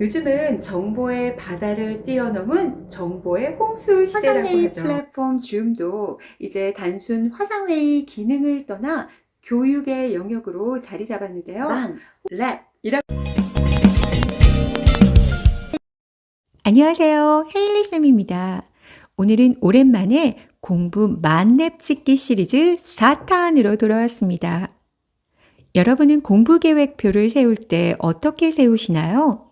요즘은 정보의 바다를 뛰어넘은 정보의 홍수 시대라고 화상회의 하죠. 플랫폼 줌도 이제 단순 화상회의 기능을 떠나 교육의 영역으로 자리 잡았는데요. 만, 랩. 안녕하세요. 헤일리쌤입니다. 오늘은 오랜만에 공부 만렙 찍기 시리즈 4탄으로 돌아왔습니다. 여러분은 공부 계획표를 세울 때 어떻게 세우시나요?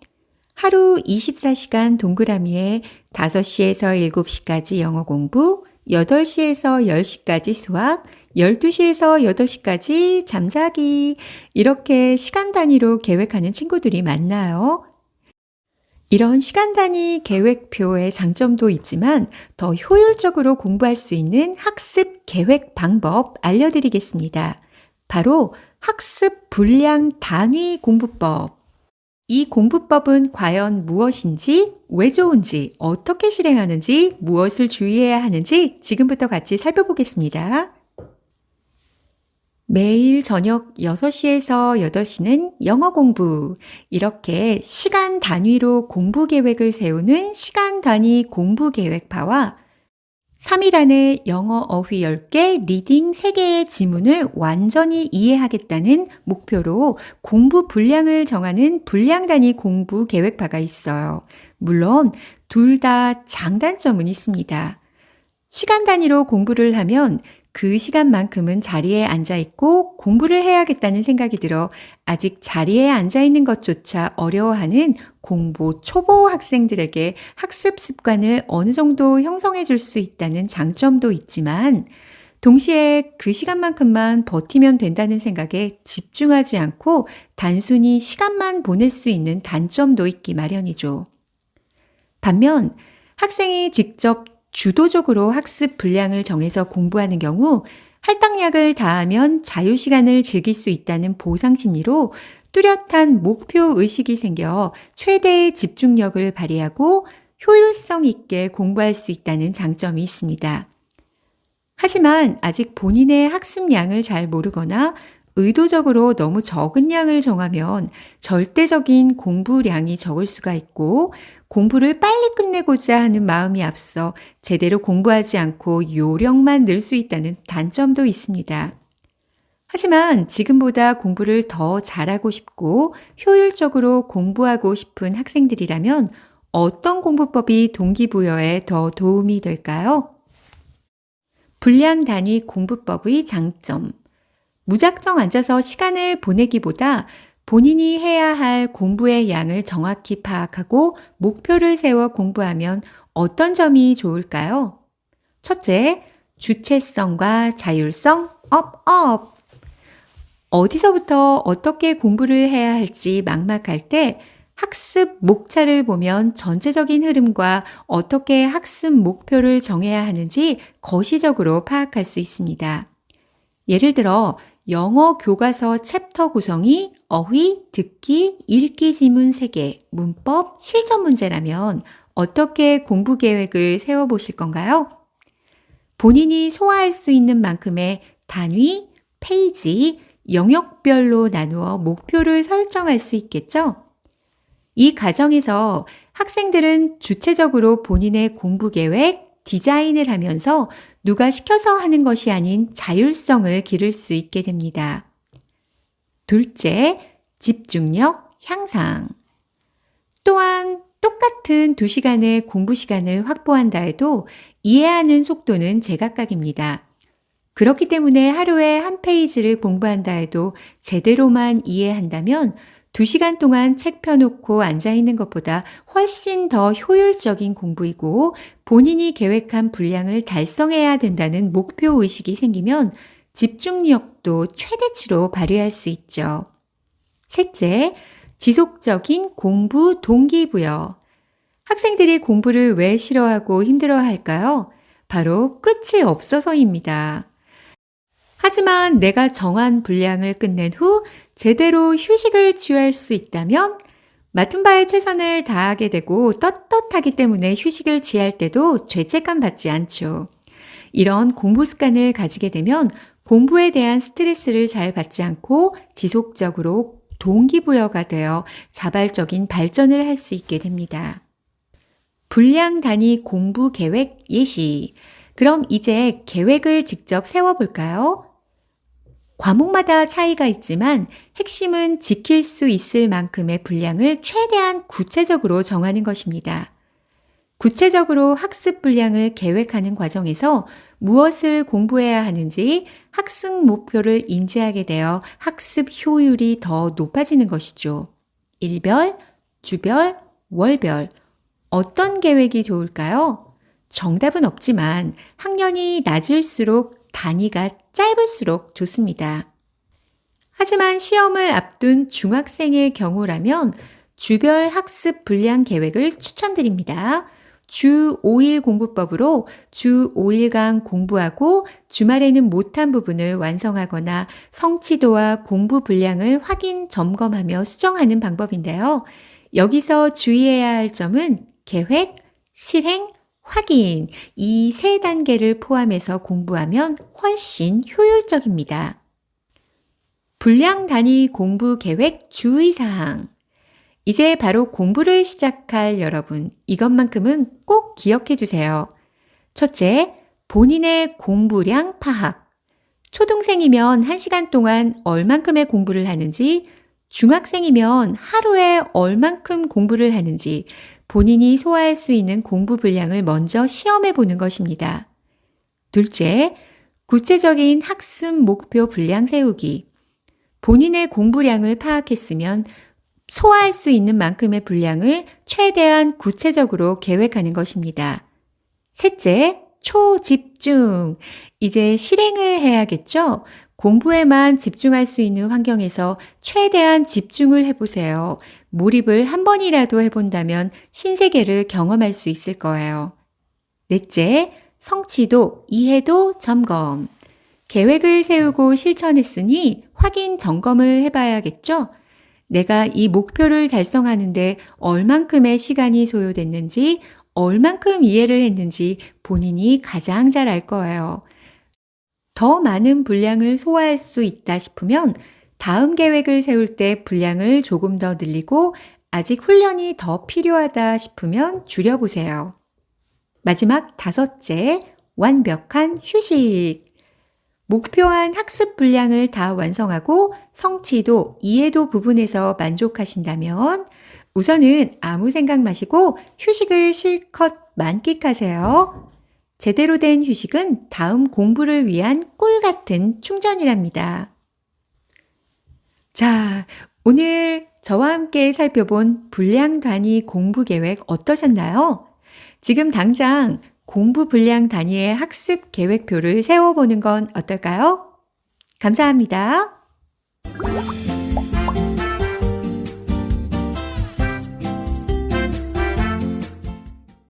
하루 24시간 동그라미에 5시에서 7시까지 영어 공부, 8시에서 10시까지 수학, 12시에서 8시까지 잠자기. 이렇게 시간 단위로 계획하는 친구들이 많나요? 이런 시간 단위 계획표의 장점도 있지만 더 효율적으로 공부할 수 있는 학습 계획 방법 알려드리겠습니다. 바로 학습 분량 단위 공부법. 이 공부법은 과연 무엇인지, 왜 좋은지, 어떻게 실행하는지, 무엇을 주의해야 하는지 지금부터 같이 살펴보겠습니다. 매일 저녁 6시에서 8시는 영어 공부. 이렇게 시간 단위로 공부 계획을 세우는 시간 단위 공부 계획파와 3일 안에 영어 어휘 10개, 리딩 3개의 지문을 완전히 이해하겠다는 목표로 공부 분량을 정하는 분량 단위 공부 계획파가 있어요. 물론 둘 다 장단점은 있습니다. 시간 단위로 공부를 하면 그 시간만큼은 자리에 앉아 있고 공부를 해야겠다는 생각이 들어 아직 자리에 앉아 있는 것조차 어려워하는 공부 초보 학생들에게 학습 습관을 어느 정도 형성해 줄 수 있다는 장점도 있지만 동시에 그 시간만큼만 버티면 된다는 생각에 집중하지 않고 단순히 시간만 보낼 수 있는 단점도 있기 마련이죠. 반면 학생이 직접 주도적으로 학습 분량을 정해서 공부하는 경우 할당량을 다하면 자유시간을 즐길 수 있다는 보상 심리로 뚜렷한 목표 의식이 생겨 최대의 집중력을 발휘하고 효율성 있게 공부할 수 있다는 장점이 있습니다. 하지만 아직 본인의 학습량을 잘 모르거나 의도적으로 너무 적은 양을 정하면 절대적인 공부량이 적을 수가 있고 공부를 빨리 끝내고자 하는 마음이 앞서 제대로 공부하지 않고 요령만 늘 수 있다는 단점도 있습니다. 하지만 지금보다 공부를 더 잘하고 싶고 효율적으로 공부하고 싶은 학생들이라면 어떤 공부법이 동기부여에 더 도움이 될까요? 분량 단위 공부법의 장점. 무작정 앉아서 시간을 보내기보다 본인이 해야 할 공부의 양을 정확히 파악하고 목표를 세워 공부하면 어떤 점이 좋을까요? 첫째, 주체성과 자율성 업, 업. 어디서부터 어떻게 공부를 해야 할지 막막할 때 학습 목차를 보면 전체적인 흐름과 어떻게 학습 목표를 정해야 하는지 거시적으로 파악할 수 있습니다. 예를 들어, 영어 교과서 챕터 구성이 어휘, 듣기, 읽기 지문 3개, 문법, 실전 문제라면 어떻게 공부 계획을 세워보실 건가요? 본인이 소화할 수 있는 만큼의 단위, 페이지, 영역별로 나누어 목표를 설정할 수 있겠죠? 이 과정에서 학생들은 주체적으로 본인의 공부 계획, 디자인을 하면서 누가 시켜서 하는 것이 아닌 자율성을 기를 수 있게 됩니다. 둘째, 집중력 향상. 또한 똑같은 2시간의 공부 시간을 확보한다 해도 이해하는 속도는 제각각입니다. 그렇기 때문에 하루에 한 페이지를 공부한다 해도 제대로만 이해한다면 2시간 동안 책 펴놓고 앉아있는 것보다 훨씬 더 효율적인 공부이고 본인이 계획한 분량을 달성해야 된다는 목표 의식이 생기면 집중력도 최대치로 발휘할 수 있죠. 셋째, 지속적인 공부 동기부여. 학생들이 공부를 왜 싫어하고 힘들어 할까요? 바로 끝이 없어서입니다. 하지만 내가 정한 분량을 끝낸 후 제대로 휴식을 취할 수 있다면 맡은 바에 최선을 다하게 되고 떳떳하기 때문에 휴식을 취할 때도 죄책감 받지 않죠. 이런 공부 습관을 가지게 되면 공부에 대한 스트레스를 잘 받지 않고 지속적으로 동기부여가 되어 자발적인 발전을 할 수 있게 됩니다. 분량 단위 공부 계획 예시. 그럼 이제 계획을 직접 세워볼까요? 과목마다 차이가 있지만 핵심은 지킬 수 있을 만큼의 분량을 최대한 구체적으로 정하는 것입니다. 구체적으로 학습 분량을 계획하는 과정에서 무엇을 공부해야 하는지 학습 목표를 인지하게 되어 학습 효율이 더 높아지는 것이죠. 일별, 주별, 월별. 어떤 계획이 좋을까요? 정답은 없지만 학년이 낮을수록 단위가 짧을수록 좋습니다. 하지만 시험을 앞둔 중학생의 경우라면 주별 학습 분량 계획을 추천드립니다. 주 5일 공부법으로 주 5일간 공부하고 주말에는 못한 부분을 완성하거나 성취도와 공부 분량을 확인 점검하며 수정하는 방법인데요. 여기서 주의해야 할 점은 계획, 실행, 확인 이 세 단계를 포함해서 공부하면 훨씬 효율적입니다. 분량 단위 공부 계획 주의사항 이제 바로 공부를 시작할 여러분, 이것만큼은 꼭 기억해 주세요. 첫째, 본인의 공부량 파악. 초등생이면 1시간 동안 얼만큼의 공부를 하는지, 중학생이면 하루에 얼만큼 공부를 하는지 본인이 소화할 수 있는 공부 분량을 먼저 시험해 보는 것입니다. 둘째, 구체적인 학습 목표 분량 세우기. 본인의 공부량을 파악했으면 소화할 수 있는 만큼의 분량을 최대한 구체적으로 계획하는 것입니다. 셋째, 초집중. 이제 실행을 해야겠죠? 공부에만 집중할 수 있는 환경에서 최대한 집중을 해보세요. 몰입을 한 번이라도 해본다면 신세계를 경험할 수 있을 거예요. 넷째, 성취도, 이해도 점검. 계획을 세우고 실천했으니 확인 점검을 해봐야겠죠? 내가 이 목표를 달성하는데 얼만큼의 시간이 소요됐는지, 얼만큼 이해를 했는지 본인이 가장 잘 알 거예요. 더 많은 분량을 소화할 수 있다 싶으면 다음 계획을 세울 때 분량을 조금 더 늘리고 아직 훈련이 더 필요하다 싶으면 줄여보세요. 마지막 다섯째, 완벽한 휴식. 목표한 학습 분량을 다 완성하고 성취도, 이해도 부분에서 만족하신다면 우선은 아무 생각 마시고 휴식을 실컷 만끽하세요. 제대로 된 휴식은 다음 공부를 위한 꿀 같은 충전이랍니다. 자, 오늘 저와 함께 살펴본 분량 단위 공부 계획 어떠셨나요? 지금 당장 공부 분량 단위의 학습 계획표를 세워보는 건 어떨까요? 감사합니다.